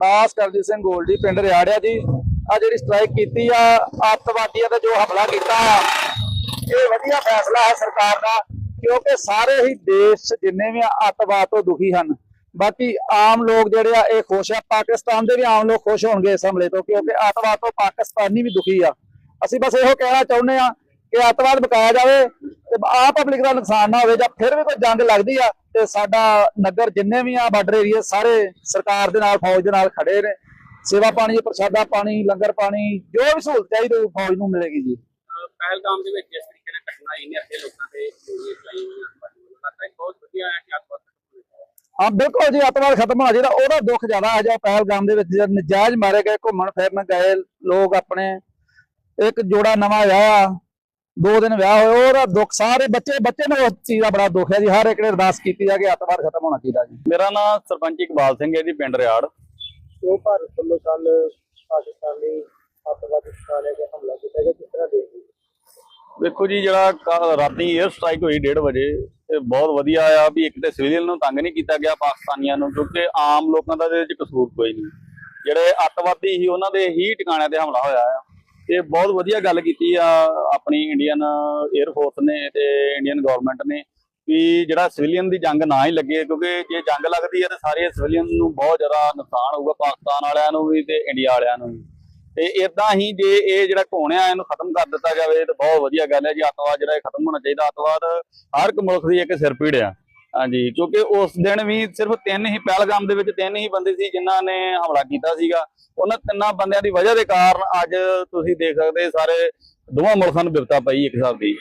ਦਾਸ ਕਰਜੀਤ ਸਿੰਘ ਗੋਲਡੀ ਪਿੰਡ ਰਿਆੜਿਆ ਜੀ ਆ ਜਿਹੜੀ ਸਟ੍ਰਾਈਕ ਕੀਤੀ ਆ, ਅੱਤਵਾਦੀਆਂ ਤੇ ਜੋ ਹਮਲਾ ਕੀਤਾ ਇਹ ਵਧੀਆ ਫੈਸਲਾ ਹੈ ਸਰਕਾਰ ਦਾ, ਕਿਉਂਕਿ ਸਾਰੇ ਹੀ ਦੇਸ਼ ਜਿੰਨੇ ਵੀ ਆ ਅੱਤਵਾਦ ਤੋਂ ਦੁਖੀ ਹਨ, ਬਾਕੀ ਆਮ ਲੋਕ ਜਿਹੜੇ ਆ, ਇਹ ਖੁਸ਼ ਆ, ਪਾਕਿਸਤਾਨ ਦੇ ਵੀ ਆਮ ਲੋਕ ਖੁਸ਼ ਹੋਣਗੇ ਇਸ ਹਮਲੇ ਤੋਂ, ਕਿਉਂਕਿ ਅੱਤਵਾਦ ਤੋਂ ਪਾਕਿਸਤਾਨੀ ਵੀ ਦੁਖੀ ਆ। ਅਸੀਂ ਬਸ ਇਹੋ ਕਹਿਣਾ ਚਾਹੁੰਦੇ ਆ ਕਿ ਅੱਤਵਾਦ ਬਕਾਇਆ ਜਾਵੇ ਤੇ ਆ ਪਬਲਿਕ ਦਾ ਨੁਕਸਾਨ ਨਾ ਹੋਵੇ ਜਾਂ ਫਿਰ ਵੀ ਕੋਈ ਜੰਗ ਲੱਗਦੀ ਆ ਤੇ ਸਾਡਾ ਨਗਰ ਜਿੰਨੇ ਵੀ ਆ ਬਾਰਡਰ ਏਰੀਆ ਸਾਰੇ ਸਰਕਾਰ ਦੇ ਨਾਲ ਫੌਜ ਦੇ ਨਾਲ ਖੜੇ ਨੇ। ਸੇਵਾ ਪਾਣੀ ਪ੍ਰਸ਼ਾਦਾ ਪਾਣੀ ਲੰਗਰ ਪਾਣੀ ਜੋ ਵੀ ਸਹੂਲਤ ਚਾਹੀਦੀ ਉਹ ਫੌਜ ਨੂੰ ਮਿਲੇਗੀ ਜੀ। ਪਹਿਲਗਾਮ ਦੇ ਵਿੱਚ ਜਿਸ ਤਰੀਕੇ ਨਾਲ ਘਟਨਾ ਆਈ ਨੇ ਅੱਥੇ ਲੋਕਾਂ ਤੇ ਗੋਲੀਆਂ ਚਲਾਈਆਂ ਹੋਈਆਂ ਹੈ ਬਹੁਤ ਵਧੀਆ ਹੈ ਕਿ ਖਤਮ ਹੋ ਹਾਂ ਬਿਲਕੁਲ ਜੀ ਅੱਤਵਾਦ ਖਤਮ ਹੋਣਾ ਚਾਹੀਦਾ ਉਹਦਾ ਦੁੱਖ ਜ਼ਿਆਦਾ ਹੈ ਜੋ ਪਹਿਲਗਾਮ ਦੇ ਵਿੱਚ ਜਦ ਨਜਾਇਜ਼ ਮਾਰੇ ਗਏ ਘੁੰਮਣ ਫਿਰਨ ਗਏ ਲੋਕ ਆਪਣੇ ਇੱਕ ਜੋੜਾ ਨਵਾਂ ਵਿਆਹ ਦੋ ਦਿਨ ਵਿਆਹ ਹੋਏ ਉਹਦਾ ਦੁੱਖ ਸਾਰੇ ਬੱਚੇ ਬੱਚੇ ਨੂੰ ਉਸ ਚੀਜ਼ ਦਾ ਬੜਾ ਦੁੱਖ ਹੈ ਜੀ ਹਰ ਇੱਕ ਨੇ ਅਰਦਾਸ ਕੀਤੀ ਜਾ ਕਿ ਅੱਤਵਾਦ ਖਤਮ ਹੋਣਾ ਚਾਹੀਦਾ ਜੀ। ਮੇਰਾ ਨਾਮ ਸਰਪੰਚ ਇਕਬਾਲ ਸਿੰਘ ਹੈ ਜੀ ਪਿੰਡ ਰਿਆੜ। ਜੋ ਭਾਰਤ ਵੱਲੋਂ ਕੱਲ ਪਾਕਿਸਤਾਨੀ ਅੱਤਵਾਦੀ ਠਿਕਾਣੇ ਤੇ ਹਮਲਾ ਕੀਤਾ ਗਿਆ ਕਿਸ ਤਰ੍ਹਾਂ ਦੇਖਦੇ? ਵੇਖੋ ਜੀ ਜਿਹੜਾ ਰਾਤੀ 에ਅਰ ਸਟ੍ਰਾਈਕ ਹੋਈ 1:30 ਵਜੇ ਇਹ ਬਹੁਤ ਵਧੀਆ ਆ ਵੀ ਇੱਕ ਤੇ ਸਿਵਲੀਅਨ ਨੂੰ ਤੰਗ ਨਹੀਂ ਕੀਤਾ ਗਿਆ ਪਾਕਿਸਤਾਨੀਆਂ ਨੂੰ ਕਿਉਂਕਿ ਆਮ ਲੋਕਾਂ ਦਾ ਇਹਦੇ ਵਿੱਚ ਕਸੂਰ ਕੋਈ ਨਹੀਂ। ਜਿਹੜੇ ਅੱਤਵਾਦੀ ਸੀ ਉਹਨਾਂ ਦੇ ਹੀ ਟਿਕਾਣਿਆਂ ਤੇ ਹਮਲਾ ਹੋਇਆ ਆ। ਇਹ ਬਹੁਤ ਵਧੀਆ ਗੱਲ ਕੀਤੀ ਆ ਆਪਣੀ ਇੰਡੀਅਨ 에ਅਰ ਫੋਰਸ ਨੇ ਤੇ ਇੰਡੀਅਨ ਗਵਰਨਮੈਂਟ ਨੇ ਵੀ ਜਿਹੜਾ ਸਿਵਲੀਅਨ ਦੀ ਜੰਗ ਨਾ ਹੀ ਲੱਗੇ, ਕਿਉਂਕਿ ਜੇ ਜੰਗ ਲੱਗਦੀ ਹੈ ਤਾਂ ਸਾਰੇ ਸਿਵਲੀਅਨ ਨੂੰ ਬਹੁਤ ਜ਼ਿਆਦਾ ਨੁਕਸਾਨ ਹੋਊਗਾ ਪਾਕਿਸਤਾਨ ਵਾਲਿਆਂ ਨੂੰ ਵੀ ਤੇ ਇੰਡੀਆ ਵਾਲਿਆਂ ਨੂੰ ਵੀ। ਤੇ ਇਦਾਂ ਹੀ ਜੇ ਇਹ ਜਿਹੜਾ ਘੋਣਿਆ ਇਹਨੂੰ ਖਤਮ ਕਰ ਦਿੱਤਾ ਜਾਵੇ ਤਾਂ ਬਹੁਤ ਵਧੀਆ ਗੱਲ ਹੈ ਜੀ, ਅੱਤਵਾਦ ਜਿਹੜਾ ਇਹ ਖਤਮ ਹੋਣਾ ਚਾਹੀਦਾ, ਅੱਤਵਾਦ ਹਰ ਇੱਕ ਮੁਲਕ ਦੀ ਇੱਕ ਸਿਰ ਪੀੜ ਆ। ਹਾਂਜੀ, ਕਿਉਂਕਿ ਉਸ ਦਿਨ ਵੀ ਸਿਰਫ ਤਿੰਨ ਹੀ ਪਹਿਲਗਾਮ ਦੇ ਵਿੱਚ ਤਿੰਨ ਹੀ ਬੰਦੇ ਸੀ ਜਿਨ੍ਹਾਂ ਨੇ ਹਮਲਾ ਕੀਤਾ ਸੀਗਾ। ਉਹਨਾਂ ਤਿੰਨਾਂ ਬੰਦਿਆਂ ਦੀ ਵਜ੍ਹਾ ਦੇ ਕਾਰਨ ਅੱਜ ਤੁਸੀਂ ਦੇਖ ਸਕਦੇ ਸਾਰੇ ਦੋਵਾਂ ਮੁਲਕਾਂ ਨੂੰ ਬਿਪਤਾ ਪਈ ਇੱਕ ਹਿਸਾਬ ਦੀ।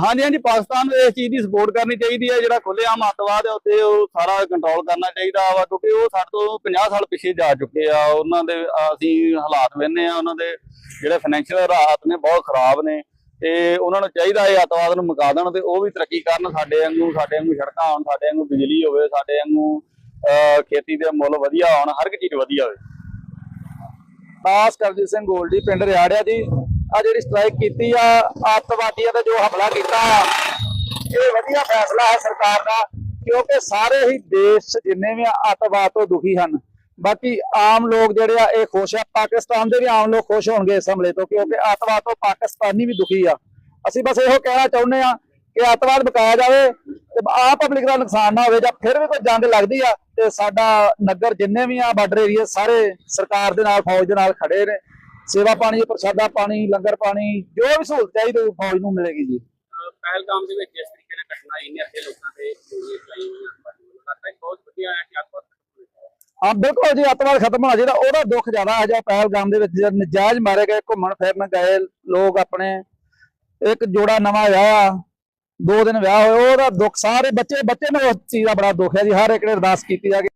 ਹਾਂਜੀ ਹਾਂਜੀ ਪਾਕਿਸਤਾਨ ਨੂੰ ਇਸ ਚੀਜ਼ ਦੀ ਸਪੋਰਟ ਕਰਨੀ ਚਾਹੀਦੀ ਹੈ ਜਿਹੜਾ ਖੁੱਲ੍ਹੇਆਮ ਅੱਤਵਾਦ ਹੈ ਉੱਤੇ ਉਹ ਸਾਰਾ ਕੰਟਰੋਲ ਕਰਨਾ ਚਾਹੀਦਾ ਵਾ ਕਿਉਂਕਿ ਉਹ ਸਾਡੇ ਤੋਂ 50 ਸਾਲ ਪਿੱਛੇ ਜਾ ਚੁੱਕੇ ਆ। ਉਹਨਾਂ ਦੇ ਅਸੀਂ ਹਾਲਾਤ ਵੇਖਦੇ ਆ ਉਹਨਾਂ ਦੇ ਜਿਹੜੇ ਫਾਈਨੈਂਸ਼ੀਅਲ ਹਾਲਾਤ ਨੇ ਬਹੁਤ ਖਰਾਬ ਨੇ। ਤੇ ਉਹਨਾਂ ਨੂੰ ਚਾਹੀਦਾ ਹੈ ਅੱਤਵਾਦ ਨੂੰ ਮੁਕਾ ਦੇਣ ਤੇ ਉਹ ਵੀ ਤਰੱਕੀ ਕਰਨ ਸਾਡੇ ਵਾਂਗੂ ਸਾਡੇ ਵਾਂਗੂ ਸੜਕਾਂ ਹੋਣ ਸਾਡੇ ਵਾਂਗੂ ਬਿਜਲੀ ਹੋਵੇ ਸਾਡੇ ਵਾਂਗੂ ਖੇਤੀ ਦੇ ਮੁੱਲ ਵਧੀਆ ਹੋਣ ਹਰ ਇੱਕ ਚੀਜ਼ ਵਧੀਆ ਹੋਵੇ। ਦਾਸ ਕਰਜੀਤ ਸਿੰਘ ਗੋਲਡੀ, ਪਿੰਡ ਰਿਆੜਿਆ ਜੀ। ਆ ਜਿਹੜੀ ਸਟ੍ਰਾਈਕ ਕੀਤੀ ਆ ਅੱਤਵਾਦੀਆਂ ਤੇ ਜੋ ਹਮਲਾ ਕੀਤਾ ਇਹ ਵਧੀਆ ਫੈਸਲਾ ਹੈ ਸਰਕਾਰ ਦਾ, ਕਿਉਂਕਿ ਸਾਰੇ ਹੀ ਦੇਸ਼ ਜਿੰਨੇ ਵੀ ਆ ਅੱਤਵਾਦ ਤੋਂ ਦੁਖੀ ਹਨ। ਬਾਕੀ ਆਮ ਲੋਕ ਜਿਹੜੇ ਆ, ਇਹ ਖੁਸ਼ ਆ। ਪਾਕਿਸਤਾਨ ਦੇ ਵੀ ਆਮ ਲੋਕ ਖੁਸ਼ ਹੋਣਗੇ ਇਸ ਹਮਲੇ ਤੋਂ, ਕਿਉਂਕਿ ਅੱਤਵਾਦ ਤੋਂ ਪਾਕਿਸਤਾਨੀ ਵੀ ਦੁਖੀ ਆ। ਅਸੀਂ ਬਸ ਇਹੋ ਕਹਿਣਾ ਚਾਹੁੰਦੇ ਆ ਕਿ ਅੱਤਵਾਦ ਬਕਾਇਆ ਜਾਵੇ ਤੇ ਆ ਪਬਲਿਕ ਦਾ ਨੁਕਸਾਨ ਨਾ ਹੋਵੇ ਜਾਂ ਫਿਰ ਵੀ ਕੋਈ ਜੰਗ ਲੱਗਦੀ ਆ ਤੇ ਸਾਡਾ ਨਗਰ ਜਿੰਨੇ ਵੀ ਆ ਬਾਰਡਰ ਏਰੀਆ ਸਾਰੇ ਸਰਕਾਰ ਦੇ ਨਾਲ ਫੌਜ ਦੇ ਨਾਲ ਖੜੇ ਨੇ। ਸੇਵਾ ਪਾਣੀ ਪ੍ਰਸ਼ਾਦਾ ਪਾਣੀ ਲੰਗਰ ਪਾਣੀ ਜੋ ਵੀ ਸਹੂਲਤ ਚਾਹੀਦੀ ਫੌਜ ਨੂੰ ਮਿਲੇਗੀ ਜੀ। ਪਹਿਲਗਾਮ ਦੇ ਵਿੱਚ ਜਿਸ ਤਰੀਕੇ ਨਾਲ ਘਟਨਾ ਆਈ ਨੇ ਅੱਥੇ ਲੋਕਾਂ ਤੇ ਗੋਲੀਆਂ ਚਲਾਈਆਂ ਲੱਗਦਾ ਬਹੁਤ ਵਧੀਆ ਹੈ ਕਿ ਅੱਤਵਾਦ ਹੋ ਬਿਲਕੁਲ ਜੀ ਅੱਤਵਾਦ ਖਤਮ ਹੋਣਾ ਚਾਹੀਦਾ ਉਹਦਾ ਦੁੱਖ ਜ਼ਿਆਦਾ ਹੈ ਜੋ ਪਹਿਲਗਾਮ ਦੇ ਵਿੱਚ ਜਦ ਨਜਾਇਜ਼ ਮਾਰੇ ਗਏ ਘੁੰਮਣ ਫਿਰਨ ਗਏ ਲੋਕ ਆਪਣੇ। ਇੱਕ ਜੋੜਾ ਨਵਾਂ ਵਿਆਹ ਦੋ ਦਿਨ ਵਿਆਹ ਹੋਏ ਉਹਦਾ ਦੁੱਖ, ਸਾਰੇ ਬੱਚੇ ਬੱਚੇ ਨੂੰ ਉਸ ਚੀਜ਼ ਦਾ ਬੜਾ ਦੁੱਖ ਹੈ ਜੀ, ਹਰ ਇੱਕ ਨੇ ਅਰਦਾਸ ਕੀਤੀ ਜਾ ਕਿ